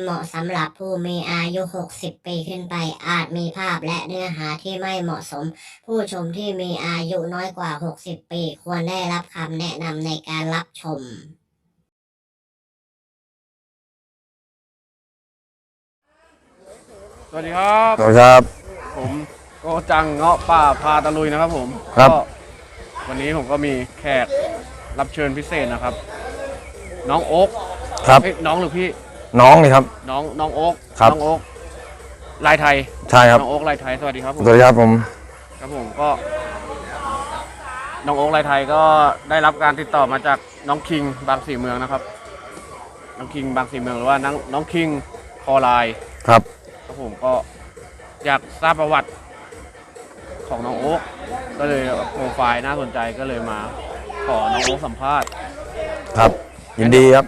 เหมาะสำหรับผู้มีอายุ 60 ปีขึ้นไป อาจมีภาพและเนื้อหาที่ไม่เหมาะสม ผู้ชมที่มีอายุน้อยกว่า 60 ปี ควรได้รับคำแนะนำในการรับชมสวัสดีครับสวัสดีครับ ผมโกจังเงาะป่าพาตะลุยนะครับผมครับ ก็วันนี้ผมก็มีแขกรับเชิญพิเศษนะครับ น้องโอ๊กครับ เอ้ยน้องหรือพี่ น้องนี่ครับ น้องน้องโอ๊กครับ น้องโอ๊กลายไทยใช่ครับน้องโอ๊กลายไทยสวัสดีครับผมสวัสดีครับผม ครับผมก็ น้องโอ๊กลายไทยก็ได้รับการติดต่อมาจากน้องคิงบางสีเมืองนะครับ น้องคิงบางสีเมืองหรือว่าน้องน้องคิงคอไลน์ครับ ครับผมก็อยากทราบประวัติของน้องโอ๊กก็เลยโปรไฟล์น่าสนใจก็เลยมาขอน้องโอ๊กสัมภาษณ์ ครับ ยินดีครับ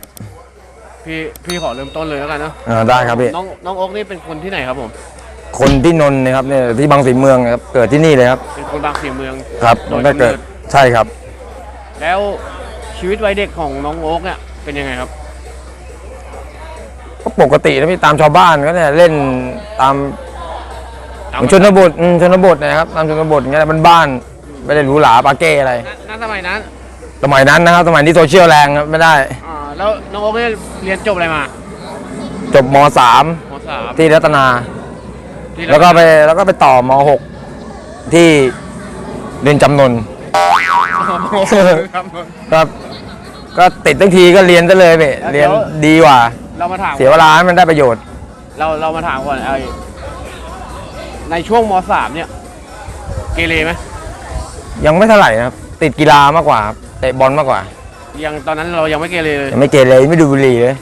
พี่พี่ขอเริ่มต้นเลยแล้วกันเนอะอ่าได้ครับพี่น้องน้องโอ๊กนี่เป็นคนที่ไหนครับผม คนที่นนท์นะครับเนี่ยที่บางสีเมืองนะครับเกิดที่นี่เลยครับเป็นคนบางสีเมือง ครับโดมันยก็เกิดกำเนิด ใช่ครับ แล้วชีวิตวัยเด็กของน้องโอ๊กเนี่ยเป็นยังไงครับ ก็ปกตินะพี่ตามชาวบ้านก็เนี่ยเล่นตามตามชนบทอืมชนบทนะครับตามชนบทอย่างเงี้ยมันบ้านไม่ได้หรูหราปาเก้อะไรณณสมัยนั้น สมัยนั้นนะครับสมัยนี้โซเชียลแรงครับไม่ได้ อ่า แล้วน้องโอ๊กเนี่ยเรียนจบอะไรมาจบมสามมสามที่รัตนา ที่แล้วก็ไปแล้วก็ไปต่อมหกที่เรียนจำนน ครับ ครับ ก็ติดทั้งทีก็เรียนซะเลยเว้ยแล้วเรียนเดี๋ยว ดีกว่า เรามาถาม เสียเวลาให้มันได้ประโยชน์ เราเรามาถามก่อนไอ้ในช่วงมสามเนี่ย เกเรไหมยังไม่เท่าไหร่นะครับ ติดกีฬามากกว่าครับเตะบอลมากกว่า ยังตอนนั้นเรายังไม่เกเรเลยยังไม่เกเรไม่ดูดบุหรี่เลย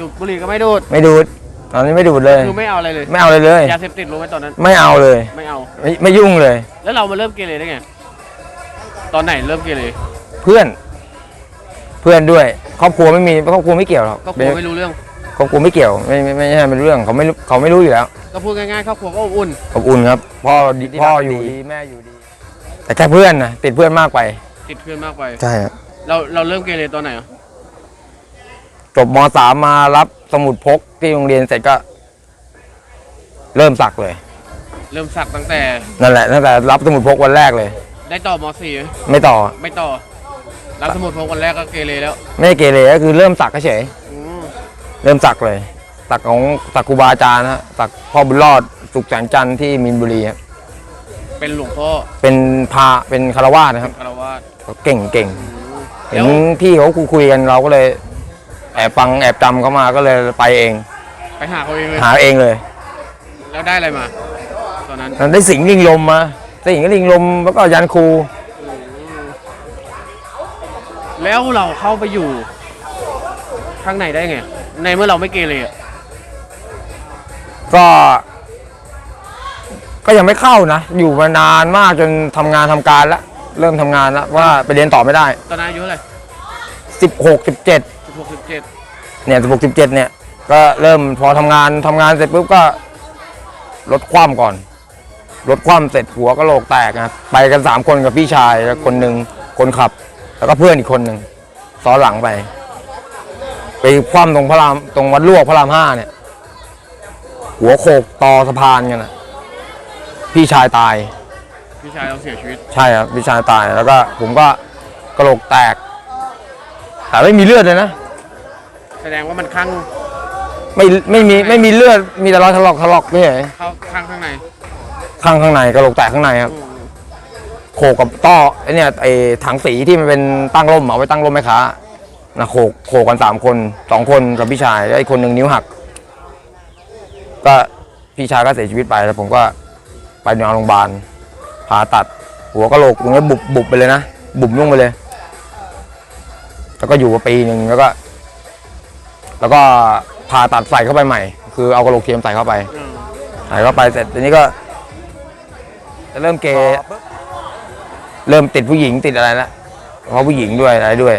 ดูดบุหรี่ก็ไม่ดูด ไม่ดูดตอนนี้ไม่ดูดเลย คือไม่เอาอะไรเลยไม่เอาเลยเลย ยาเสพติดรู้ไหมตอนนั้น ไม่เอาเลย ไม่เอา ไม่ไม่ยุ่งเลย แล้วเรามาเริ่มเกเรได้ไง ตอนไหนเริ่มเกเรเพื่อน เพื่อนด้วย ครอบครัวไม่มีครอบครัวไม่เกี่ยวหรอกก็ครัวไม่รู้เรื่อง ครอบครัวไม่เกี่ยว ไม่ไม่ไม่ใช่เป็นเรื่องเขาไม่รู้เขาไม่รู้อยู่แล้วก็พูดง่ายๆครอบครัวก็อบอุ่น อบอุ่นครับ พ่อดีพ่ออยู่ดีแม่อยู่ดี แต่แค่เพื่อนนะติดเพื่อนมากไป ติดเพื่อนมากไป ใช่ครับ เราเราเริ่มเกเรตอนไหนอะจบมสามมารับสมุดพกที่โรงเรียนเสร็จก็ เริ่มสักเลย เริ่มสักตั้งแต่นั่นแหละตั้งแต่รับสมุดพกวันแรกเลย ได้ต่อมสี่ไหมไม่ต่อ ไม่ต่อ รับสมุดพกวันแรกก็เกเรแล้วไม่ได้เกเรก็คือเริ่มสักเฉยอืมเริ่มสักเลยสักของสักครูบาอาจารย์นะสักพ่อบุญรอดสุขแสงจันทร์ที่มินบุรีครับเป็นหลวงพ่อเป็นพระเป็นคารวาสนะคเป็รับนคารวาสเขาเก่งเก่ง อืม เห็แล้นวพี่เขาคุยคุยกันเราก็เลยแอบฟังแอบจำเขามาก็เลยไปเอง ไปหาเขาเองเลย หาเองเลยแล้วได้อะไรมา ตอนนั้น ได้สิงห์ลิงลมมาสิงห์ลิงลมแล้วก็ยันครูแล้วเราเข้าไปอยู่ ข้างในได้ไง ในเมื่อเราไม่เกเรอะก็ ก็ยังไม่เข้านะ อยู่มานานมากจนทำงานทำการแล้ว เริ่มทำงานแล้วว่าไปเรียนต่อไม่ได้ ตอนนั้นอายุเท่าไหร่สิบหกสิบเจ็ดสิบหกสิบเจ็ดเนี่ยสิบหกสิบเจ็ดเนี่ย ก็เริ่มพอทำงานทำงานเสร็จปุ๊บก็ลดความก่อนลดความเสร็จหัวก็โหลกแตกนะครับไปกันสามคนกับพี่ชายแล้วคนหนึ่งคนขับ แล้วก็เพื่อนอีกคนหนึ่งซ้อนหลังไป ไปคว่ำตรงพระรามตรงวัดลวกพระรามห้าเนี่ย หัวโขกต่อสะพานกันนะพี่ชายตาย พี่ชายเราเสียชีวิต ใช่ครับพี่ชายตายแล้วก็ผมก็กระโหลกแตกแต่ไม่มีเลือดเลยนะ แสดงว่ามันข้างไม่ไม่มีไม่มีเลือดมีแต่รอยถลอกถลอกนี่เข้าข้างข้างในข้างข้างในกระโหลกแตกข้างในครับอืมโขกกับต้อไอเนี่ยไอถังสีที่มันเป็นตั้งร่มเอาไว้ตั้งร่มแม่ค้านะโขกโขกกันสามคนสองคนกับพี่ชายแล้วอีกคนหนึ่งนิ้วหัก ก็พี่ชายก็เสียชีวิตไปแล้วผมก็ไปนอนโรงพยาบาล ผ่าตัด หัวกะโหลกตรงนี้บุบบุบไปเลยนะ บุบลงไปเลย แล้วก็อยู่มาปีหนึ่งแล้วก็ แล้วก็ผ่าตัดใส่เข้าไปใหม่ คือเอากระโหลกเทียมใส่เข้าไปใส่เข้าไปเสร็จทีนี้ก็จะเริ่มเกเริ่มติดผู้หญิงติดอะไรล้วเพราะผู้หญิงด้วยอะไรด้วย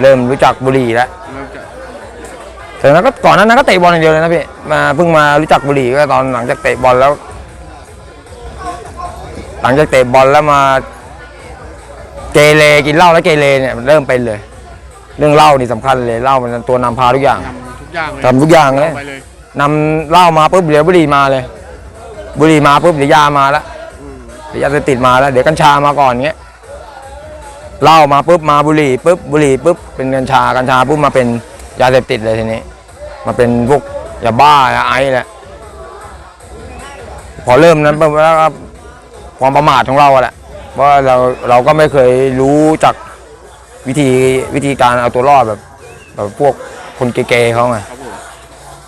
เริ่มรู้จักบุหรี่แล้วแต่นั้นก็ก่อนนานั้นก็เตะบอลอย่างเดียวเลยนะพี่มาเพิ่งมารู้จักบุหรี่ก็ตอนหลังจากเตะบอลแล้ว หลังจากเตะบอลแล้วมา เกเรกินเหล้าแล้วเกเรเนี่ยมันเริ่มเป็นเลย เรื่องเหล้านี่สำคัญเลยเหล้ามันตัวนำพาทุกอย่างนำทุกกอย่างเลยทำทุกอย่างเลย ไปเลยนำเหล้ามาปุ๊บเดี๋ยวบุหรี่มาเลย บุหรี่มาปุ๊บเดี๋ยวยามาแล้วอืมเดี๋ยวยาเสพติดมาแล้ว เดี๋ยวกัญชามาก่อนเงี้ยเหล้ามาปุ๊บมาบุหรี่ปุ๊บบุหรี่ปุ๊บเป็นกัญชากัญชาปุ๊บมาเป็นยาเสพติดเลยทีนี้ มาเป็นพวกยาบ้ายาไอซ์แหละพอเริ่มนั้นปุ๊บแล้วก็ ความประมาทของเราอะแหละเพราะเราเราก็ไม่เคยรู้จักวิธีวิธีการเอาตัวรอดแบบแบบพวกคนเกย์ๆเขาไงครับผม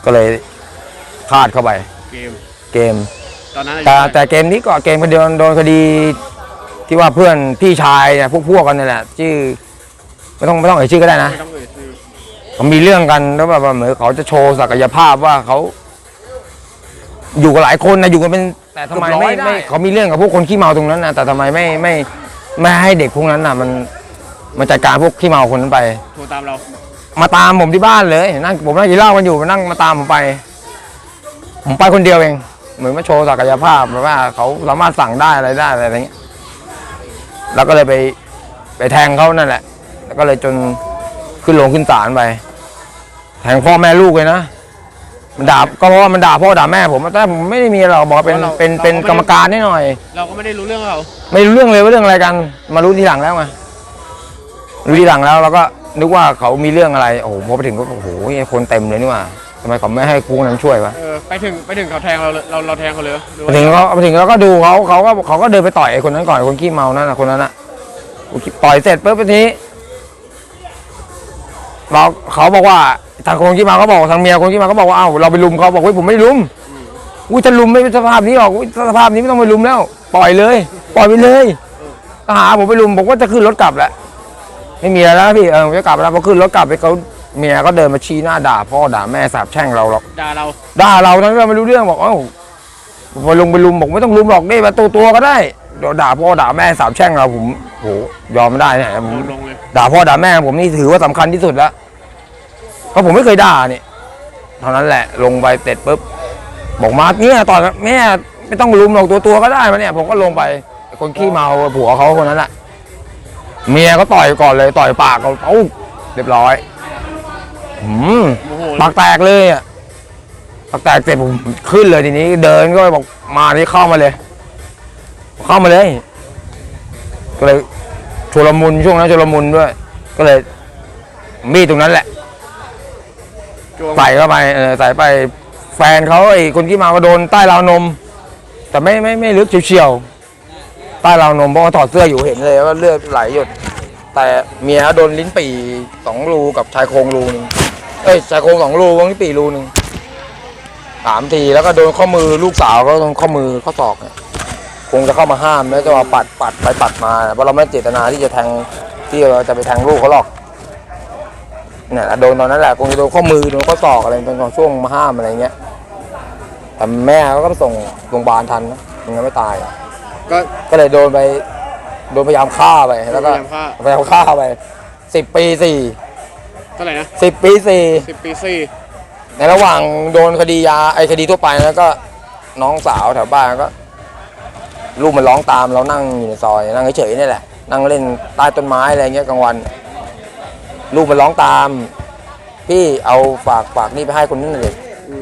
ก็เลยพลาดเข้าไปเกมเกม ตอนนั้นอายุแต่เท่าไหร่แต่เกมนี้ก็เกมคนเดียวโดนคดีที่ว่าเพื่อนพี่ชายเนี่ยพวกพวกกันนี่แหละชื่อไม่ต้องไม่ต้องเอ่ยชื่อก็ได้นะไม่ต้องเอ่ยชื่อเขามีเรื่องกันแล้วแบบว่าเหมือนเขาจะโชว์ศักยภาพว่าเขาอยู่กับหลายคนนะอยู่กันเป็น แต่ทำไมไม่ไม่ เขามีเรื่องกับพวกคนขี้เมาตรงนั้นนะแต่ทำไมไม่ไม่ไม่ให้เด็กพวกนั้นน่ะ มันมันจัดการพวกขี้เมาคนนั้นไป โทรตามเรา มาตามผมที่บ้านเลยนั่งผมนั่งกินเหล้ากันอยู่มานั่งมาตามผมไป ผมไปคนเดียวเอง เหมือนมาโชว์ศักยภาพแบบว่าเขาสามารถสั่งได้อะไรได้อะไรอย่างเงี้ย แล้วก็เลยไปไปแทงเขานั่นแหละ แล้วก็เลยจนขึ้นลงขึ้นศาลไป แทงพ่อแม่ลูกเลยนะ มันด่าก็เพราะว่ามันด่าพ่อด่าแม่ผมแต่ผมไม่ได้มีอะไรหรอกบอกว่าเป็นเป็นเป็นกรรมการนิดหน่อย เราก็ไม่ได้รู้เรื่องเขาไม่รู้เรื่องเลยว่าเรื่องอะไรกัน มารู้ทีหลังแล้วไงรู้ทีหลังแล้วเราก็นึกว่าเขามีเรื่องอะไรโอ้โหพอไปถึงก็โอ้โหคนเต็มเลยนี่หว่าทำไมเขาไม่ให้ครูนั้นช่วยวะเออไปถึงไปถึงเขาแทงเราเลยเราเราแทงเขาเลยหรือไปว่าถึงเขาไปถึงเราก็ดูเขาเขาก็เขาก็เดินไปต่อยไอ้คนนั้นก่อนไอ้คนขี้เมานั่นนะคนนั้นน่ะต่อยเสร็จปุ๊บทีนี้ เราเขาบอกว่าทางคนขี้เมาเขาบอกทางเมียคนขี้เมาเขาบอกว่าเอ้าเราไปลุมเขาบอกเฮ้ยผมไม่ได้ลุมอุ้ยถ้าลุมไม่เป็นสภาพนี้หรอกอุ้ยถ้าสภาพนี้ไม่ต้องไปลุมแล้ว ปล่อยเลย ปล่อยไปเลยทหารผมไปลุมผมก็จะขึ้นรถกลับแหละไม่มีอะไรแล้วพี่เออผมจะกลับแล้วพอขึ้นรถกลับไปเขาเมียก็เดินมาชี้หน้าด่าพ่อด่าแม่สาบแช่งเราหรอกด่าเราด่าเราทั้งที่เราไม่รู้เรื่องบอกเอ้าไปลงไปลุมบอกไม่ต้องลุมหรอกนี่มาตัวตัวๆก็ได้เดี๋ยวด่าพ่อด่าแม่สาบแช่งเราผมโหยอมไม่ได้เนี่ยผมลงเลย ด่าพ่อด่าแม่ผมนี่ถือว่าสำคัญที่สุดแล้ว เพราะผมไม่เคยด่าเนี่ยเท่านั้นแหละลงไปเสร็จปุ๊บบอกมาเนี่ยต่อยแม่ไม่ต้องลุมหรอกตัวตัวๆก็ได้มาเนี่ย ผมก็ลงไปคนขี้เมาผัวเขาคนนั้นแหละเมียก็ต่อยก่อนเลยต่อยปากเขาเอ้าเรียบร้อยอืมปากแตกเลยอะปากแตกเสร็จผมขึ้นเลยทีนี้ เดินก็บอกมาที่เข้ามาเลย เข้ามาเลยก็เลยชุลมุนช่วงนั้นชุลมุนด้วย ก็เลยมีดตรงนั้นแหละ ใส่เข้าไปเออใส่ไปแฟนเขาไอ้คนที่มาก็โดนใต้ราวนม แต่ไม่ไม่ไม่ลึกเฉียวๆใต้ราวนมเพราะว่าถอดเสื้ออยู่เห็นเลยว่าเลือดไหลหยด แต่เมียโดนลิ้นปี่สองรูกับชายโครงรูนึงเอ้ยชายโครงสองรูวงลิ้นปี่รูหนึ่งสามทีแล้วก็โดนข้อมือลูกสาวก็โดนข้อมือข้อศอกเนี่ยคงจะเข้ามาห้ามแล้วจะมาปัดปัดไปปัดมาเพราะเราไม่เจตนาที่จะแทงที่เราจะไปแทงลูกเขาหรอก เนี่ยโดนตอนนั้นแหละคงจะโดนข้อมือโดนข้อศอกอะไรเป็นของช่วงมาห้ามอะไรเงี้ยแต่แม่เขาก็ไปส่งโรงพยาบาลทันนะยังไงไม่ตายก็ก็เลยโดนไปโดนพยายามฆ่าไปแล้วก็พยายามฆ่าพยายามฆ่าไปสิบปีสี่เท่าไหร่นะสิบปีสี่สิบปีสี่ในระหว่างโดนคดียาไอคดีทั่วไปแล้วก็น้องสาวแถวบ้านก็ลูกมันร้องตามเรานั่งอยู่ในซอยนั่งเฉยๆนี่แหละ นั่งเล่นใต้ต้นไม้อะไรเงี้ยกลางวัน ลูกมันร้องตาม พี่เอาฝากฝากนี่ไปให้คนนี้หน่อยดิ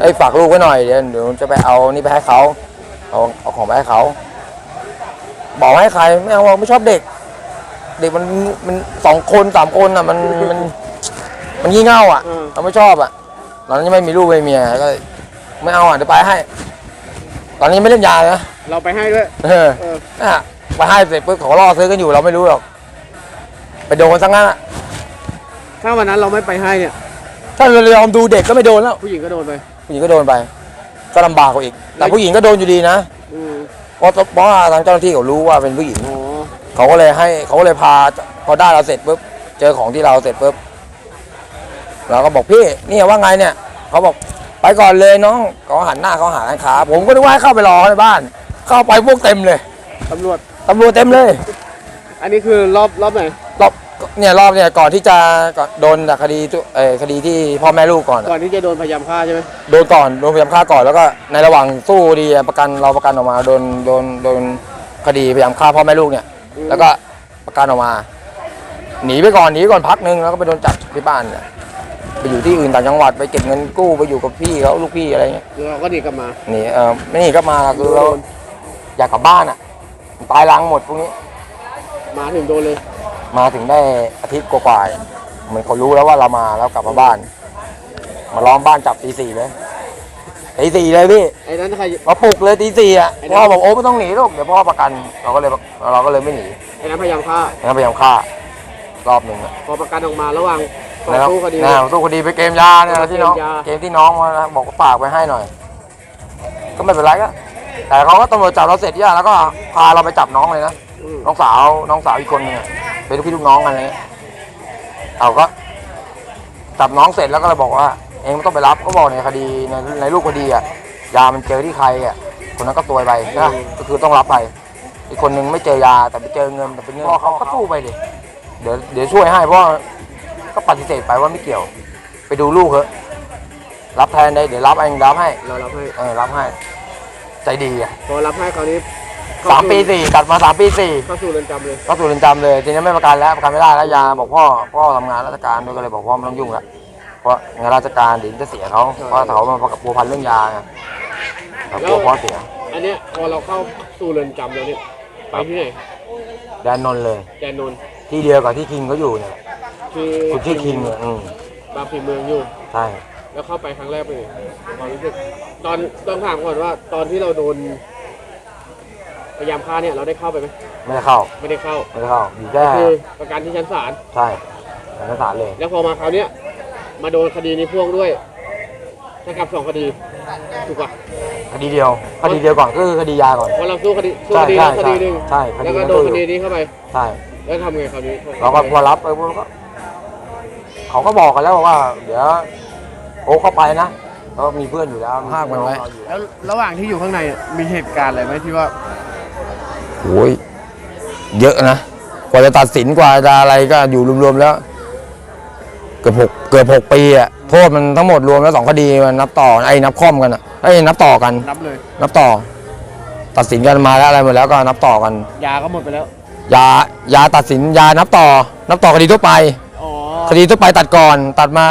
ไอ้ยฝากลูกไว้หน่อยเดี๋ยวเดี๋ยวจะไปเอานี่ไปให้เขาเอาเอาของไปให้เขาบอกให้ใครไม่เอาไม่ชอบเด็ก เด็กมันมันสองคนสามคนอะมันมันมันงี่เง่าอะเราไม่ชอบอะตอนนั้นยังไม่มีลูกไม่มีเมียก็ไม่เอาอะเดี๋ยวไปให้ ตอนนี้ยังไม่เล่นยาเลยนะเราไปให้ด้วย เออเออ น่ะไปให้เสร็จปุ๊บเขาก็รอซื้อกันอยู่เราไม่รู้หรอก ไปโดนซะงั้นอะ ถ้าวันนั้นเราไม่ไปให้เนี่ย ถ้าเรายอมดูเด็กก็ไม่โดนแล้วผู้หญิงก็โดนไป ผู้หญิงก็โดนไป ก็ลำบากกว่าอีก แต่ผู้หญิงก็โดนอยู่ดีนะอืมเพราะเพราะว่าทางเจ้าหน้าที่เขารู้ว่าเป็นผู้หญิง อ๋อเขาก็เลยให้เขาก็เลยพาพอได้เราเสร็จปุ๊บเจอของที่เราเสร็จปุ๊บเราก็บอกพี่นี่ว่าไงเนี่ยเขาบอกไปก่อนเลยน้องเขาหันหน้าเขาหาร้านค้าผมก็นึกว่าให้เข้าไปรอในบ้าน เข้าไปพวกเต็มเลยตำรวจตำรวจเต็มเลย อันนี้คือรอบรอบไหนรอบ เนี่ยรอบเนี่ยก่อนที่จะก่อนโดนจากคดีตุเออคดีที่พ่อแม่ลูกก่อนอะก่อนที่จะโดนพยายามฆ่าใช่ไหมโดนก่อนโดนพยายามฆ่าก่อนแล้วก็ในระหว่างสู้คดีประกันเราประกันออกมาโดนโดนโดนคดีพยายามฆ่าพ่อแม่ลูกเนี่ย แล้วก็ประกันออกมา หนีไปก่อนหนีก่อนพักนึงแล้วก็ไปโดนจับที่บ้านเนี่ยไปอยู่ที่อื่นต่างจังหวัดไปเก็บเงินกู้ไปอยู่กับพี่เขาลูกพี่อะไรเงี้ยเราก็หนีกลับมาหนี่เออไม่หนี่ก็มาคือเราอยากกลับบ้านอะตายล้างหมดพวกนี้มาถึงโดนเลย มาถึงได้อาทิตย์กว่าๆเหมือนเขารู้แล้วว่าเรามาแล้วกลับมาบ้าน มาล้อมบ้านจับตีสี่เลยตีสี่เลยพี่ไอ้นั้นใคร มาปลุกเลยตีสี่อะไอ้นั่น พ่อบอกโอ้ไม่ต้องหนีลูกเดี๋ยวพ่อประกัน เราก็เลยเราก็เลยไม่หนีไอ้นั้นพยายามฆ่างั้นพยายามฆ่ารอบหนึ่งอะพอประกันออกมาระหว่างต่อนะครับสู้คดี นะสู้คดีไปเกมยาเนี่ยที่น้องเกมยา เกมที่น้องมานะบอกว่าฝากไว้ให้หน่อย ก็ไม่เป็นไรก็แต่เขาก็ตำรวจจับเราเสร็จเนี่ยแล้วก็พาเราไปจับน้องเลยนะ อืมน้องสาวน้องสาวอีกคนนึงอะ เป็นลูกพี่ลูกน้องกันอะไรเลยเขาก็จับน้องเสร็จแล้วก็เลยบอกว่า เองไม่ต้องไปรับก็บอกในคดีในในรูปคดีอะยามันเจอที่ใครอะคนนั้นก็ตัวยไปนะก็คือต้องรับไป อีกคนนึงไม่เจอยาแต่ไปเจอเงินแต่เป็นเงินพ่อเขาก็สู้ไปดิเดี๋ยวเดี๋ยวช่วยให้เพราะว่าก็ปฏิเสธไปว่าไม่เกี่ยว ไปดูลูกเถอะรับแทนได้เดี๋ยวรับเองรับให้เรารับให้เออรับให้ ใจดีอะพอรับให้คราวนี้ สามปีสี่ตัดมาสามปีสี่เข้าสู่เรือนจำเลยก็สู่เรือนจำเลยทีนี้ไม่ประกันแล้วประกันไม่ได้แล้วยาบอกพ่อพ่อทำงานราชการด้วยก็เลยบอกพ่อไม่ต้องยุ่งละเพราะงานราชการเดี๋ยวจะเสียเขาเพราะเขามาพัวพันเรื่องยาไงแต่กลัวพ่อเสียอันเนี้ยพอเราเข้าสู่เรือนจำแล้วเนี่ยไปที่ไหนแดนนนท์เลย แดนนนท์ที่เดียวกับที่คิงเขาอยู่เนี่ยคือคุณที่คิงเนี่ยอืมบางผีเมืองอยู่ใช่แล้วเข้าไปครั้งแรกเป็นไงความรู้สึกตอนต้องถามก่อนว่า ตอนที่เราโดน พยายามฆ่าเนี่ยเราได้เข้าไปไหมไม่ได้เข้าไม่ได้เข้าไม่ได้เข้าอยู่แค่คือประกันที่ชั้นศาลใช่ในชั้นศาลเลย แล้วพอมาคราวเนี้ยมาโดนคดีนี้พ่วงด้วยเท่ากับสองคดีถูกป่ะคดีเดียวคดีเดียวก่อนก็คือคดียาก่อนเพราะเราสู้คดีสู้ใช่คดีใช่แล้วคดีหนึ่งใช่คดีแล้วก็นั้นโดนสู้คอยู่ดีนี้เข้าไปใช่แล้วทำไงคราวนี้เราก็พอรับไปพวกก็เขาก็บอกกันแล้วว่า เดี๋ยวโอ้เข้าไปนะแล้วมีเพื่อนอยู่แล้วห้างมันไว้แล้วระหว่างที่อยู่ข้างในมีเหตุการณ์อะไรไหมที่ว่า โอ้ยเยอะนะ กว่าจะตัดสินกว่าจะอะไรก็อยู่รวมๆแล้ว เกือบหกเกือบหกปีอะโทษมันทั้งหมดรวมแล้วสองคดีมันนับต่อไอ้นับค่อมกันอะไอ้ยนับต่อกัน นับเลย นับต่อ ตัดสินกันมาแล้วอะไรหมดแล้วก็นับต่อกัน ยาก็หมดไปแล้ว ยายาตัดสินยานับต่อ นับต่อคดีทั่วไป อ๋อ คดีทั่วไปตัดก่อนตัดมา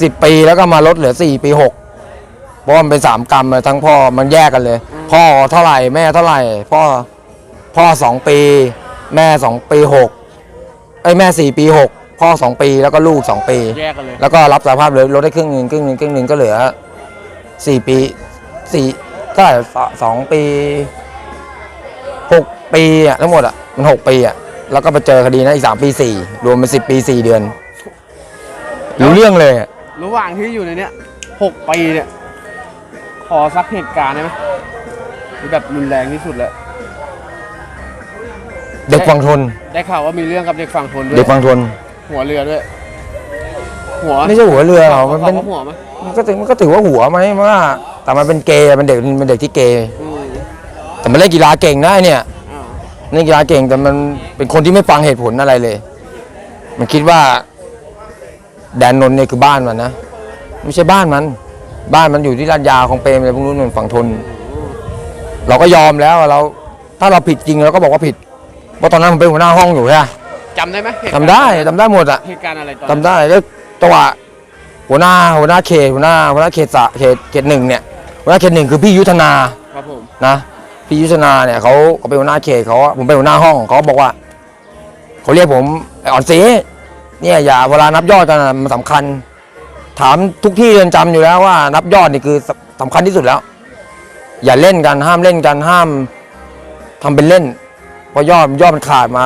สิบปีแล้วก็มาลดเหลือสี่ปีหก เพราะว่ามันเป็นสามกรรมอะทั้งพ่อมันแยกกันเลย พ่อเท่าไหร่แม่เท่าไหร่ พ่อพ่อสองปี แม่สองปีหกไอ้ยแม่สี่ปีหกพ่อสองปีแล้วก็ลูกสองปี แยกกันเลย แล้วก็รับสารภาพเลยลดได้ครึ่งหนึ่งครึ่งหนึ่งครึ่งหนึ่งก็เหลือสี่ปีสี่เท่าไหร่สสองปีหกปีอะทั้งหมดอะมันหกปีอะแล้วก็ไปเจอคดีนั้นอีกสามปีสี่รวมเป็นสิบปีสี่เดือน รู้เรื่องเลยอะ ระหว่างที่อยู่ในเนี้ยหกปีเนี่ย ขอสักเหตุการณ์ได้ไหมที่แบบรุนแรงที่สุดแล้วเด็กฟังทน ได้ข่าวว่ามีเรื่องกับเด็กฝั่งทนด้วเด็ยกฟังทน หัวเรือด้วย หัวไม่ใช่หัวเรือหรอกมันเป็น ขาหัวไหมมันก็ถือมันก็ถือว่าหัวไหมมันว่า แต่มันเป็นเกย์อะเป็นเด็กเป็นเด็กที่เกย์อืมแต่มันเล่นกีฬาเก่งนะไอ้เนี่ยอ้าวเล่นกีฬาเก่งแต่มันเป็นคนที่ไม่ฟังเหตุผลอะไรเลย มันคิดว่า แดนนนท์เนี่ยคือบ้านมันนะไม่ใช่บ้านมัน บ้านมันอยู่ที่ลาดยาวของเปรมอะไรพวกนู้นนฝั่งทน เราก็ยอมแล้วเราถ้าเราผิดจริงเราก็บอกว่าผิดเพราะตอนนั้นผมเป็นหัวหน้าห้องอยู่ใช่ไหมจำได้ไหมเหตุทำการณ์ได้ทำได้หมดอะเหตุการณ์อะไรตอนทำได้แล้วจังหวะหัวหน้าหัวหน้าเขตหัวหน้าหัวหน้าเขตสะเขตเขตหนึ่งเนี่ยหัวหน้าเขตหนึ่งคือพี่ยุทธนาครับผมนะพี่ยุทธนาเนี่ยเขาเขาเป็นหัวหน้าเขตเขาผมเป็นหัวหน้าห้องเขาบอกว่าเขาเรียกผมไอ้อ่อนสีเนี่ยอย่าเวลานับยอดกันอะมันสำคัญ ถามทุกที่เรือนจำอยู่แล้วว่า นับยอดนี่คือสสำคัญที่สุดแล้ว อย่าเล่นกันห้ามเล่นกันห้ามทำเป็นเล่นเพราะยอดยอดมันขาดมา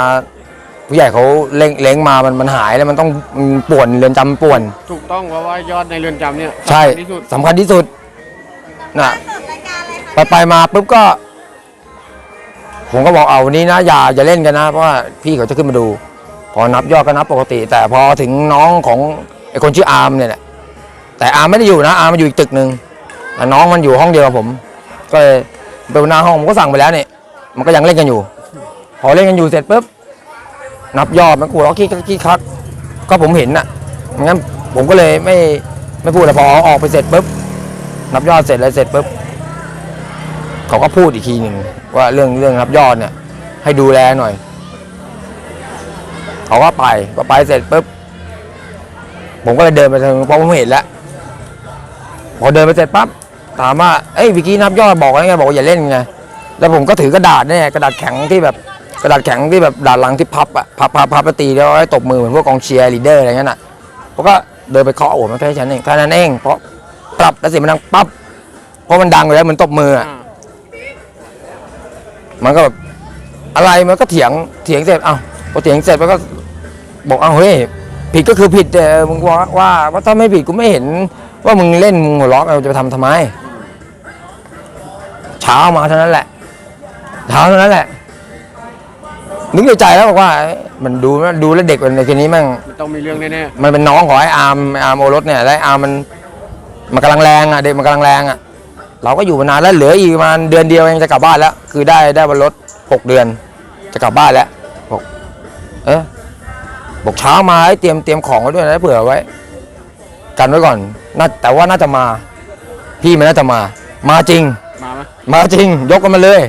ผู้ใหญ่เขาเล้งเล้งมามันมันหายแล้วมันต้องมันป่วนเรือนจำป่วน ถูกต้องเพราะว่ายอดในเรือนจำเนี่ยใช่สำคัญที่สุดสำคัญที่สุดน่ะไปไปมาปุ๊บก็ ผมก็บอกเอาวันนี้นะอย่าอย่าเล่นกันนะ เพราะว่าพี่เขาจะขึ้นมาดู พอนับยอดก็นับปกติ แต่พอถึงน้องของไอ้คนชื่ออาร์มเนี่ย แต่อาไม่ได้อยู่นะ อามมันอยู่อีกตึกหนึ่งแต่น้องมันอยู่ห้องเดียวกับผม ก็เลยไปหน้าห้องผมก็สั่งไปแล้วเนี่ยมันก็ยังเล่นกันอยู่ พอเล่นกันอยู่เสร็จปุ๊บนับยอดมันกูร้องขี้คักขี้คักก็ผมเห็นน่ะงั้นผมก็เลยไม่ไม่พูดแล้วพอออกไปเสร็จปุ๊บนับยอดเสร็จแล้วเสร็จปุ๊บเขาก็พูดอีกทีหนึ่งว่าเรื่องเรื่องนับยอดเนี่ย ให้ดูแลหน่อย เขาก็ไปพอไปเสร็จปุ๊บผมก็เลยเดินไปทางเพราะผมเห็นแล้ว อเดินไปเสร็จปั๊บถามว่าเอ้ยเมื่อกี้นับยอดบอกแล้วไงบอกว่าอย่าเล่นไงแล้วผมก็ถือกระดาษเนี่ยกระดาษแข็งที่แบบกระดาษแข็งที่แบบดาษหลังที่พับอะพับพับพับแล้วตีแล้วให้ตบมือเหมือนพวกกองเชียร์ลีดเดอร์อะไรเงี้ยน่ะผมก็เดินไปเคาะโอ้มันแค่ฉันเองแค่นั้นเองเพราะปรับแล้วเสียงมันดังปั๊บเพราะมันดังอยู่แล้วเหมันตบมืออะอ่ามันก็แบบอะไรมันก็เถียงเถียงเสร็จเอ้าพอเถียงเสร็จมันก็บอกเอ้าเฮ้ยผิดก็คือผิดแต่มึงว่าว่าว่าถ้าไม่ผิดกูไม่เห็น ว่ามึงเล่นมึงหัวเราะเราจะไปทำทำไม เช้ามาเท่านั้นแหละเช้าเท่านั้นแหละ นึกในใจแล้วบอกว่า มันดูดูแล้วเด็กในคนนี้แม่งมันต้องมีเรื่องแน่มันเป็นน้องของไอ้อาร์มไอ้อาร์มโอรสเนี่ยแล้วไอ้อาร์มมันมันกำลังแรงอะเด็กมันกำลังแรงอะเราก็อยู่มานานแล้วเหลืออีกประมาณเดือนเดียวเองจะกลับบ้านแล้ว คือได้ได้บนรถหกเดือน จะกลับบ้านแล้วบอกเออบอกเช้ามาให้เตรียมเตรียมของไว้ด้วยนะเผื่อไว้ กันไว้ก่อน น่าแต่ว่าน่าจะมา พี่มันน่าจะมา มาจริงๆมาไหมมาจริง ยกกันมาเลย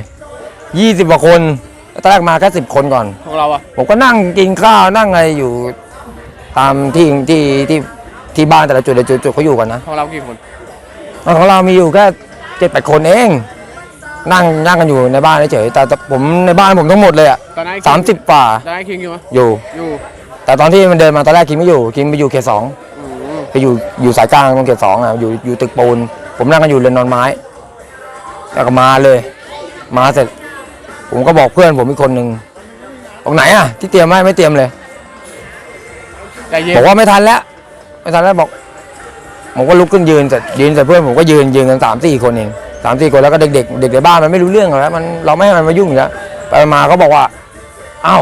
ยี่สิบกว่าคนตอนแรกมาแค่สิบคนก่อน ของเราอะผมก็นั่งกินข้าวนั่งอะไรอยู่ ตามที่ที่ที่ที่บ้านแต่ละจุดแต่ละจุดจุดเขาอยู่กันนะ ของเรากี่คนของเรามีอยู่แค่เจ็ดแปดคนเอง นั่งนั่งกันอยู่ในบ้านเฉยๆแต่แต่ผมในบ้านผมทั้งหมดเลยอะตอนนั้นไอ้คิงสามสิบกว่าตอนนั้นไอ้คิงอยู่ไหมอยู่ อยู่แต่ตอนที่มันเดินมาตอนแรกคิงไม่อยู่คิงไปอยู่เขตสองอืม ไปอยู่อยู่สายกลางตรงเขตสองอะอยู่อยู่ตึกปูน ผมนั่งกันอยู่เรือนนอนไม้ แล้วก็มาเลย มาเสร็จ ผมก็บอกเพื่อนผมอีกคนหนึ่งบอกไหนอะ ที่เตรียมไว้ไม่เตรียมเลย ใจเย็นบอกว่าไม่ทันแล้ว ไม่ทันแล้วบอก ผมก็ลุกขึ้นยืนเสร็จยืนเสร็จเพื่อนผมก็ยืนยืนกันสามสี่คนเองสามสี่คนแล้วก็เด็กเด็กเด็กในบ้านมันไม่รู้เรื่องหรอกแล้วมันเราไม่ให้มันมายุ่งอยู่แล้วไปมาเขาบอกว่า เอ้า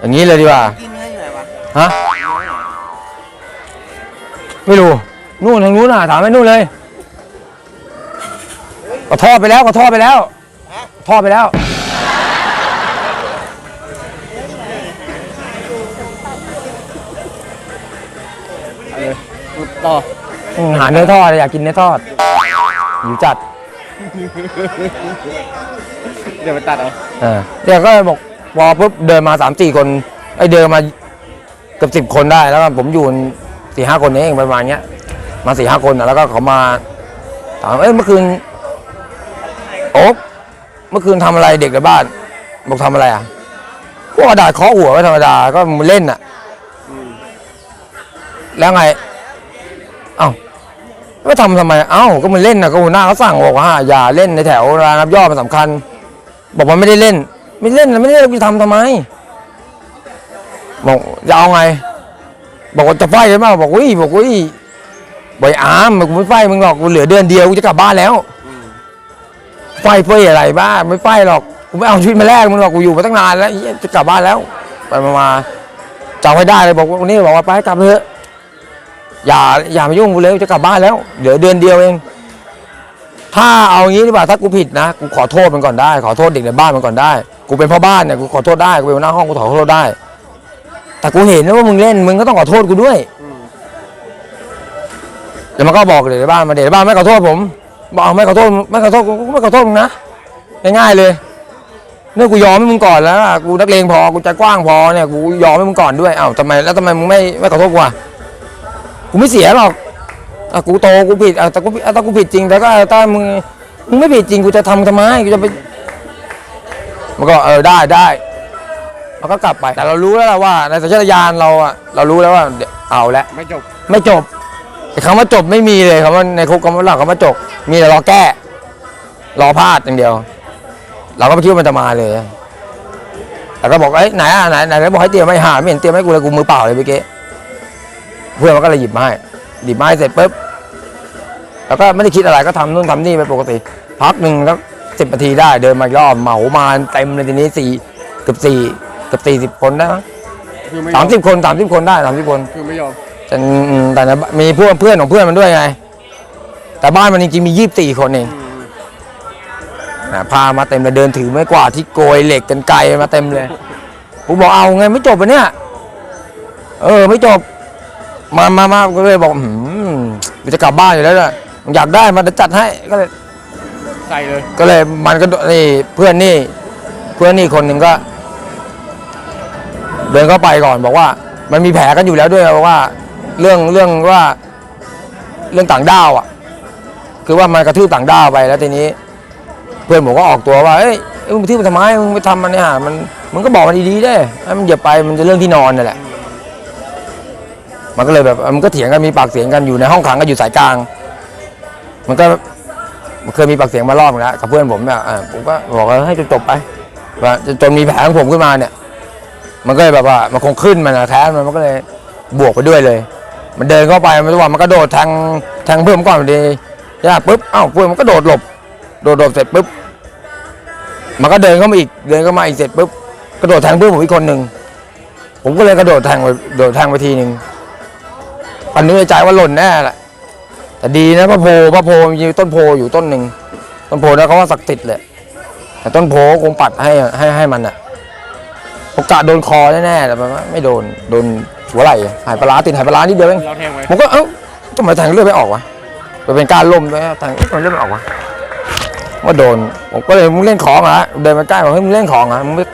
อย่างนี้เลยดีกว่ากินเนื้ออยู่ไหนวะฮะ ไม่รู้นู่นทางนู้นน่ะถามไปนู่นเลยก็ทอดไปแล้วก็ทอดไปแล้วทอดไปแล้วเอาเลยต่ออืมหาเนื้อทอดอยากกินเนื้อทอดหิวจัดเดี๋ยวไปตัดเอาเออเดี๋ยวก็บอกพอปุ๊บเดินมาสามสี่คนไอ้เดินมาเกือบสิบคนได้แล้วก็ผมอยู่ สี่ห้าคนเองประมาณเนี้ยมาสี่ห้าคนนะแล้วก็เขามาถามเอ้ยเมื่อคืนโอ๊บเมื่อคืนทำอะไรเด็กในบ้านบอกทำอะไรอะพวกกระดาษเคาะหัวไว้ธรรมดาก็มันเล่นอะอแล้วไง เอ้าไม่ทำทำไม เอ้า ก็มันเล่นนะก็หัวหน้าเขาสั่งบอกว่าอย่าเล่นในแถวเวลานับยอดมันสำคัญ บอกว่าไม่ได้เล่น ไม่เล่นนไม่ได้เล่นจะทำทำไมบอกจะเอาไง บอกว่าจะไฟใช่ไหมบอกวิบอกวิบอยอามกูไม่ไฟมึงหรอกกูเหลือเดือนเดียวกูจะกลับบ้านแล้วไฟเฟ้ยอะไรบ้าไม่ไฟหรอกกูไม่เอาชีวิตมาแลกมึงหรอกกูอยู่มาตั้งนานแล้วจะกลับบ้านแล้ว ไปมามาจำไม่ได้เลยบอกว่าวันนี้บอกว่าไปกลับเถอะอย่าอย่ามายุ่งกูเลยกูจะกลับบ้านแล้วเหลือเดือนเดียวเอง ถ้าเอางี้ดีกว่าถ้ากูผิดนะกูขอโทษมันก่อนได้ ขอโทษเด็กในบ้านมันก่อนได้ กูเป็นพ่อบ้านเนี่ยกูขอโทษได้กูเป็นหัวหน้าห้องกูขอโทษได้ แต่กูเห็นนะว่ามึงเล่นมึงก็ต้องขอโทษกูด้วยแล้วมันก็บอกเด็กในบ้านมาเด็กในบ้านไม่ขอโทษผม บอกไม่ขอโทษไม่ขอโทษกูไม่ขอโทษมึงนะง่ายๆเลยเนี่ยกูยอมให้มึงก่อนแล้วกูนักเลงพอกูใจกว้างพอเนี่ยกูยอมให้มึงก่อนด้วยเอ้าทำไมแล้วทำไมมึงไม่ไม่ขอโทษกูอะกูไม่เสียหรอกอะกูโตกูผิดอะแต่กูอะถ้ากูผิดจริงแต่ก็ถ้ามึงมึงไม่ผิดจริงกูจะทำทำไมกูจะไปมันก็เออได้ได้ มันก็กลับไปแต่เรารู้แล้วล่ะว่าในสัญชาตญาณเราอะเรารู้แล้วว่าเดี๋ยวเอาละไม่จบไม่จบไอ้คำว่าจบไม่มีเลยคำว่าในคุกคำว่าหลักคำว่าจบ มีแต่รอแก้ รอพลาดอย่างเดียว เราก็ไม่คิดว่ามันจะมาเลยแต่ก็บอกเอ้ยไหนอะไหนไหนแล้วบอกให้เตรียมไม่หาไม่เห็นเตรียมให้กูเลยกูมือเปล่าเลยเมื่อกี้เพื่อนมันก็เลยหยิบมาให้หยิบมาให้เสร็จปุ๊บแล้วก็ไม่ได้คิดอะไรก็ทำนู่นทำนี่ไปปกติ พักหนึ่งแล้วสิบนาทีได้เดินมาอีกรอบเหมามาเต็มเลยทีนี้สี่เกือบสี่ เกือบสี่สิบคนได้มั้งคือไม่ยอสามสิบคนสามสิบคนได้สามสิบคน คือไม่ยอมแต่อืมแต่ในมีพวกเพื่อนของเพื่อนมันด้วยไง แต่บ้านมันจริงๆมียี่สิบสี่คนเอง อืมนะพามาเต็มเลยเดินถือไม้กวาดที่โกยเหล็กกันไกลมาเต็มเลยผมบอกเอาไงไม่จบปะเนี่ย เออ ไม่จบ มามามาก็เลยบอกหืมกูจะกลับบ้านอยู่แล้วน่ะอยากได้มันจะจัดให้ก็เลย ใส่เลย ก็เลยมันก็นี่เพื่อนนี่ เพื่อนนี่คนหนึ่งก็ เดินเข้าไปก่อนบอกว่า มันมีแผลกันอยู่แล้วด้วยบอกว่า เรื่องเรื่องว่าเรื่องต่างด้าวอะ คือว่ามันกระทืบต่างด้าวไปแล้วทีนี้ เพื่อนผมก็ออกตัวว่าเอ้ยเอ้ยมึงกระทืบมันทำไมมึงไปทำมันเนี่ยมันมึงก็บอกมันดีๆได้ให้มันเหยียบไปมันจะเรื่องที่นอนนั่นแหละ มันก็เลยแบบมันก็เถียงกันมีปากเสียงกันอยู่ในห้องขังก็อยู่สายกลาง มันก็มันเคยมีปากเสียงมารอบนึงแล้วกับเพื่อนผมเนี่ยผมก็บอกว่าให้จบๆไปว่าจนมีแผลของผมขึ้นมาเนี่ย มันก็เลยแบบว่ามันคงขึ้นมันนะแท้มันมันก็เลยบวกไปด้วยเลย มันเดินเข้าไปมันว่ามันก็โดดแทงแทงเพื่อมก่อนดีย่าปุ๊บเอ้าเพื่อนมันก็โดดหลบ โดดหลบเสร็จปุ๊บมันก็เดินเข้ามาอีกเดินเข้ามาอีกเสร็จปุ๊บกระโดดแทงเพื่อนผมอีกคนหนึ่งผมก็เลยกระโดดแทงไปโดดแทงไปทีหนึ่งปันนี้ใจว่าหล่นแน่แหละแต่ดีนะพระโพพระโพมีต้นโพอยู่ต้นหนึ่งต้นโพนะเขาว่าศักดิ์สิทธิ์เลยแต่ต้นโพคงปัดให้ให้ให้มันอะ โอกาสโดนคอแน่ๆแต่มันไม่โดนโดนหัวไหล่หายปลาร้าติดหายปลาร้านิดเดียวเองเราแทงไว้ผมก็เอ้าทำไมแทงเลือดไม่ออกวะมันเป็นการล่มด้วยแทงทำไมเลือดไม่ออกวะว่าโดนผมก็เลยมึงเล่นของเหรอเดินมาใกล้บอกเฮ้ยมึงเล่นของเหรอมึงไม่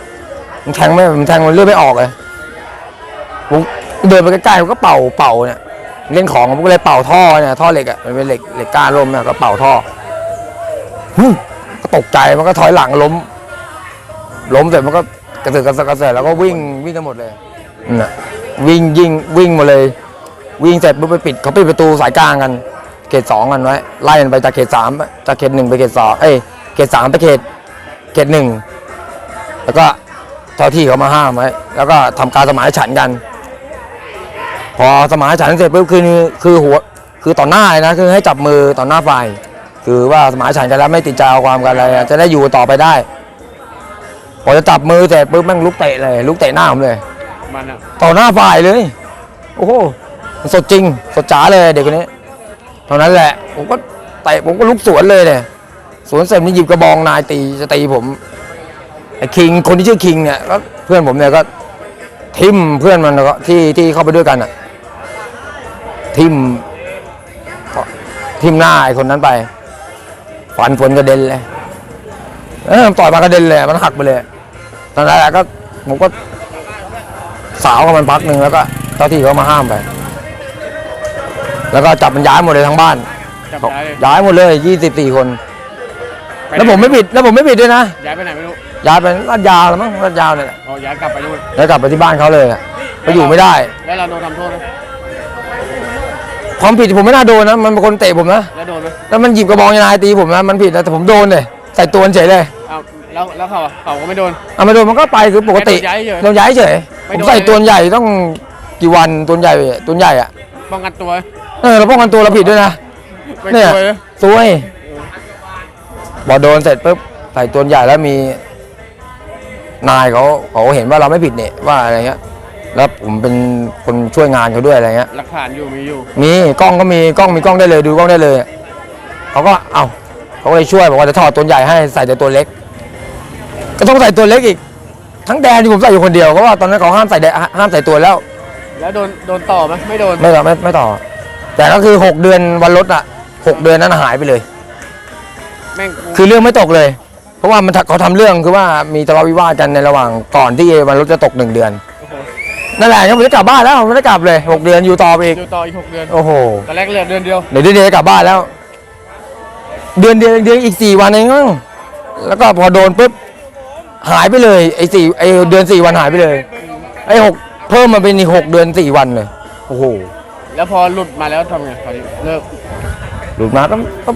มึงแทงไม่มึงแทงมันเลือดไม่ออกเลยผมเดินไปใกล้ๆผมก็เป่าเป่าเนี่ยเล่นของผมก็เลยเป่าท่อเนี่ยท่อเหล็กอะมันเป็นเหล็กเหล็กก้านล่มเนี่ยก็เป่าท่อฮึ่มก็ตกใจมันก็ถอยหลังล้ม ล้มเสร็จมันก็ กระเสือกกระเสือกกระเสือกแล้วก็วิ่งวิ่งกันหมดเลยนั่นน่ะวิ่งยิงวิ่งหมาเลย วิ่งเสร็จปุ๊บไปปิดเขาปิดประตูสายกลางกัน เขตสองกันไว้ไล่กันไปจากเขตสามจากเขตหนึ่งไปเขตสองเอ้ยเขตสามไปเขตเขตหนึ่งแล้วก็เจ้าที่เขามาห้ามไว้แล้วก็ทำการสมานฉันท์กัน พอสมานฉันท์เสร็จปุ๊บคือคือหัวคือต่อหน้าเลยนะคือให้จับมือต่อหน้าฝ่ายคือว่าสมานฉันท์กันแล้วไม่ติดใจเอาความกันอะไรจะได้อยู่ต่อไปได้ พอจะจับมือเสร็จปุ๊บแม่งลุกเตะเลยลุกเตะหน้าผมเลย มันอะต่อหน้าฝ่ายเลย โอ้โหมันสดจริง สดจ๋าเลยเด็กคนนี้ เท่านั้นแหละ ผมก็เตะผมก็ลุกสวนเลยเนี่ยสวนเสร็จนี่หยิบกระบองนายตีจะตีผมไอ้คิงคนที่ชื่อคิงเนี่ยก็เพื่อนผมเนี่ยก็ทิมเพื่อนมันแล้วก็ที่ที่เข้าไปด้วยกันอะ ทิมทิมหน้าไอ้คนนั้นไปฟันฝนกระเด็นเลยเออต่อยมากระเด็นเลยมันหักไปเลย ตอนนั้นแหละก็ผมก็สาวกับมันพักหนึ่งแล้วก็เจ้าที่เขามาห้ามไป แล้วก็จับมันย้ายหมดเลยทั้งบ้าน จับย้ายเลยย้ายหมดเลยยี่สิบสี่คนไปไหนแล้วผมไม่ผิดแล้วผมไม่ผิดด้วยนะ ย้ายไปไหนไม่รู้ย้ายไปลาดยาวแล้วมั้งลาดยาวเนี่ยแหละอ๋อย้ายกลับไปนู่นแล้วกลับไปที่บ้านเขาเลยอะไปอยู่ไม่ได้ แล้วเราโดนทำโทษไหมความผิดผมไม่น่าโดนนะ มันเป็นคนเตะผมนะ แล้วโดนไหมแล้วมันหยิบกระบองยานายตีผมนะ มันผิดนะแต่ผมโดนเลยใส่ตัวเฉยเลยเอา แล้วแล้วเขาอะเขาก็ไม่โดน เอามาโดนมันก็ไปคือปกติแค่โดนย้ายเฉยโดนย้ายเฉยไม่ผมโดนใส่ตัวใหญ่ต้องกี่วันตัวใหญ่ตัวใหญ่อะป้องกันตัวเออเราป้องกันตัวเราผิดด้วยนะ ไม่เนี่ยช่วยเลยซวยพอโดนเสร็จปุ๊บใส่ตัวใหญ่แล้วมี นายเขาเขาเห็นว่าเราไม่ผิดเนี่ยว่าอะไรเงี้ย แล้วผมเป็นคนช่วยงานเขาด้วยอะไรเงี้ยหลักฐานอยู่มีอยู่มีกล้องก็มีกล้องมีกล้องได้เลยดูกล้องได้เลยเขาก็เอ้าเขาก็เลยช่วยบอกว่าจะถอดตัวใหญ่ให้ใส่แต่ตัวเล็ก ก็ต้องใส่ตัวเล็กอีก ทั้งแดนที่ผมใส่อยู่คนเดียวเพราะว่าตอนนั้นเขาห้ามใส่แดนห้ามใส่ตัวแล้ว แล้วโดนโดนต่อไหมไม่โดน ไม่ต่อไม่ไม่ต่อ แต่ก็คือหกเดือนวันลดอะหกเดือนนั้นหายไปเลย แม่งคือเรื่องไม่ตกเลย เพราะว่ามันเขาทำเรื่องคือว่ามีทะเลาะวิวาทกันในระหว่างก่อนที่วันรถจะตกหนึ่งเดือนโอ้โหนั่นแหละยังไม่ได้กลับบ้านแล้วไม่ได้กลับเลยหกเดือนอยู่ต่อไปอีก อยู่ต่ออีกหกเดือนโอ้โห ตอนแรกเหลือเดือนเดียว เดี๋ยวเดือนเดียวจะกลับบ้านแล้ว เดือนเดียวเดือนอีกสี่วันเองมั้งแล้วก็พอโดนปุ๊บ หายไปเลยไอ้สี่ไอ้เดือนสี่วันหายไปเลย ไอ้หกเพิ่มมาเป็นอีกหกเดือนสี่วันเลย โอ้โหแล้วพอหลุดมาแล้วทำไงคราวนี้เลิกหลุดมาก็ก็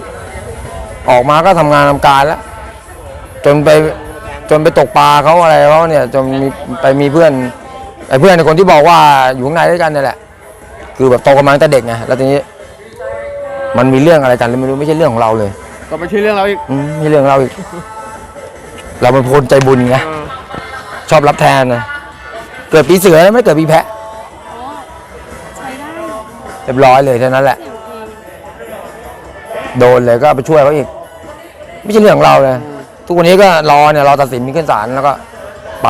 ออกมาก็ทำงานทำการแล้ว จนไปจนไปตกปลาเขาอะไรเขาเนี่ยจนมีไปมีเพื่อนไอ้เพื่อนในคนที่บอกว่าอยู่ข้างในด้วยกันเนี่ยแหละ คือแบบโตกันมาตั้งแต่เด็กไงแล้วทีนี้ มันมีเรื่องอะไรกันเลยไม่รู้ไม่ใช่เรื่องของเราเลย ก็ไม่ใช่เรื่องเราอีก อืมไม่ใช่เรื่องของเราอีก เราเป็นคนใจบุญไงเออชอบรับแทนนะเกิดปีเสือไม่เกิดปีแพะใช้ได้เรียบร้อยเลยเท่านั้นแหละเสียงเพลงโดนเลยก็ไปช่วยเขาอีก ไม่ใช่เรื่องของเราเลยทุกวันนี้ก็รอเนี่ยรอตัดสินมีขึ้นศาลแล้วก็ไป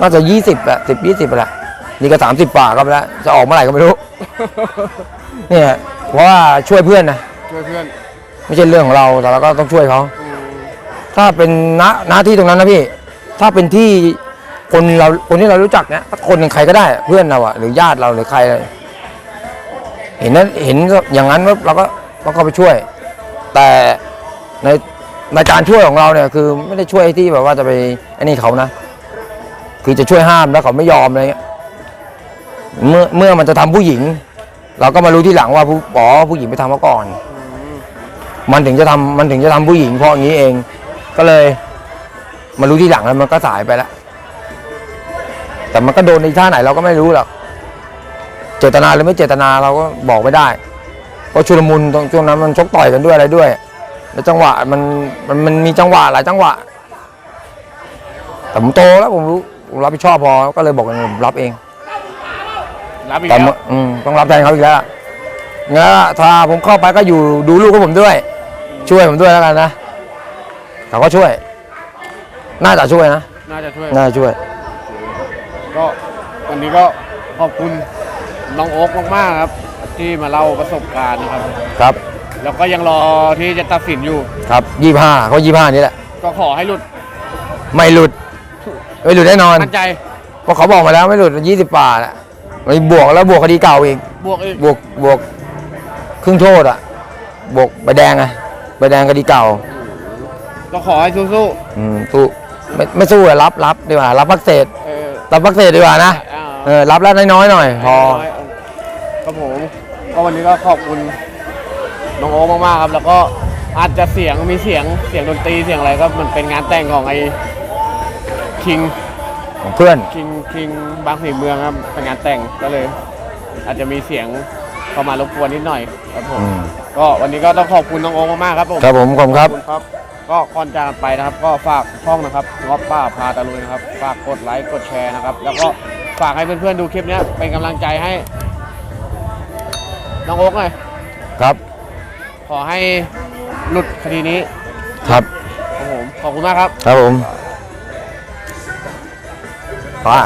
น่าจะยี่สิบอะสิบยี่สิบแหละนี่ก็สามสิบป่าก็ไปแล้วจะออกเมื่อไหร่ก็ไม่รู้ เนี่ยเพราะว่าช่วยเพื่อนนะช่วยเพื่อน ไม่ใช่เรื่องของเราแต่เราก็ต้องช่วยเขาอืม ถ้าเป็นณหน้าที่ตรงนั้นนะพี่ ถ้าเป็นที่คนเราคนที่เรารู้จักเนี่ยคนหนึ่งใครก็ได้เพื่อนเราอะหรือญาติเราหรือใคร เห็นนั้นเห็นอย่างนั้นเราก็เราก็ไปช่วย แต่ในในการช่วยของเราเนี่ยคือไม่ได้ช่วยที่แบบว่าจะไปไอ้นี่เขานะ คือจะช่วยห้ามแล้วเขาไม่ยอมอะไรเงี้ยเมื่อเมื่อมันจะทำผู้หญิง เราก็มารู้ที่หลังว่าผู้ป๋อผู้หญิงไปทำมาก่อน มันถึงจะทำมันถึงจะทำผู้หญิงเพราะอย่างนี้เอง ก็เลย มารู้ที่หลังแล้วมันก็สายไปแล้วแต่มันก็โดนในท่าไหนเราก็ไม่รู้หรอกเจตนาหรือไม่เจตนาเราก็บอกไม่ได้เพราะชุลมุนตรงช่วงนั้นมันชกต่อยกันด้วยอะไรด้วย แล้วจังหวะมันมันมันมีจังหวะหลายจังหวะ แต่ผมโตแล้วผมรู้ผมรับผิดชอบพอก็เลยบอกว่าผมรับเองรับอีกแต่แล้วเมื่ออืมต้องรับแทนเขาอีกแล้วงั้นถ้าผมเข้าไปก็อยู่ดูลูกของผมด้วย ช่วยผมด้วยแล้วกันนะ เขาก็ช่วย น่าจะช่วยนะ น่าจะช่วย น่าจะช่วย ก็วันนี้ก็ขอบคุณน้องโอ๊กมากๆครับ ที่มาเล่าประสบการณ์นะครับ ครับ แล้วก็ยังรอที่จะตัดสินอยู่ ครับยี่ห้าเขายี่ห้านี่แหละ ก็ขอให้หลุด ไม่หลุด ไม่หลุดแน่นอนมั่นใจเพราะเขาบอกมาแล้วไม่หลุดยี่สิบป่าอะไม่บวกแล้วบวกคดีเก่าอีก บวกอีก บวกบวกครึ่งโทษอะ บวกใบแดงไงใบแดงคดีเก่า ก็ขอให้สู้อืมสู้ไม่ไม่สู้อะรับรับดีกว่ารับพักเศษ ๆเออรับพักเศษดีกว่านะอ่าเออรับแล้วน้อยๆหน่อยพอครับผมก็วันนี้ก็ขอบคุณน้องโอ๊คมากๆครับ แล้วก็อาจจะเสียงมีเสียงเสียงดนตรีเสียงอะไรก็มันเป็นงานแต่งของไอ้คิง ของเพื่อนคิงคิงบางสีเมืองครับเป็นงานแต่งก็เลย อาจจะมีเสียงเข้ามารบกวนนิดหน่อยครับผมอืมก็วันนี้ก็ต้องขอบคุณน้องโอ๊คมากๆครับผมครับผมขอบคุณครับ ขอบคุณครับ ก็ก่อนจากกันไปนะครับ ก็ฝากช่องนะครับงอบป้าพาตะลุยนะครับ ฝากกดไลค์กดแชร์นะครับ แล้วก็ฝากให้เพื่อนๆดูคลิปเนี้ยเป็นกำลังใจให้น้องโอ๊กหน่อยครับ ขอให้หลุดคดีนี้ครับครับผมขอบคุณมากครับ ครับผมป้า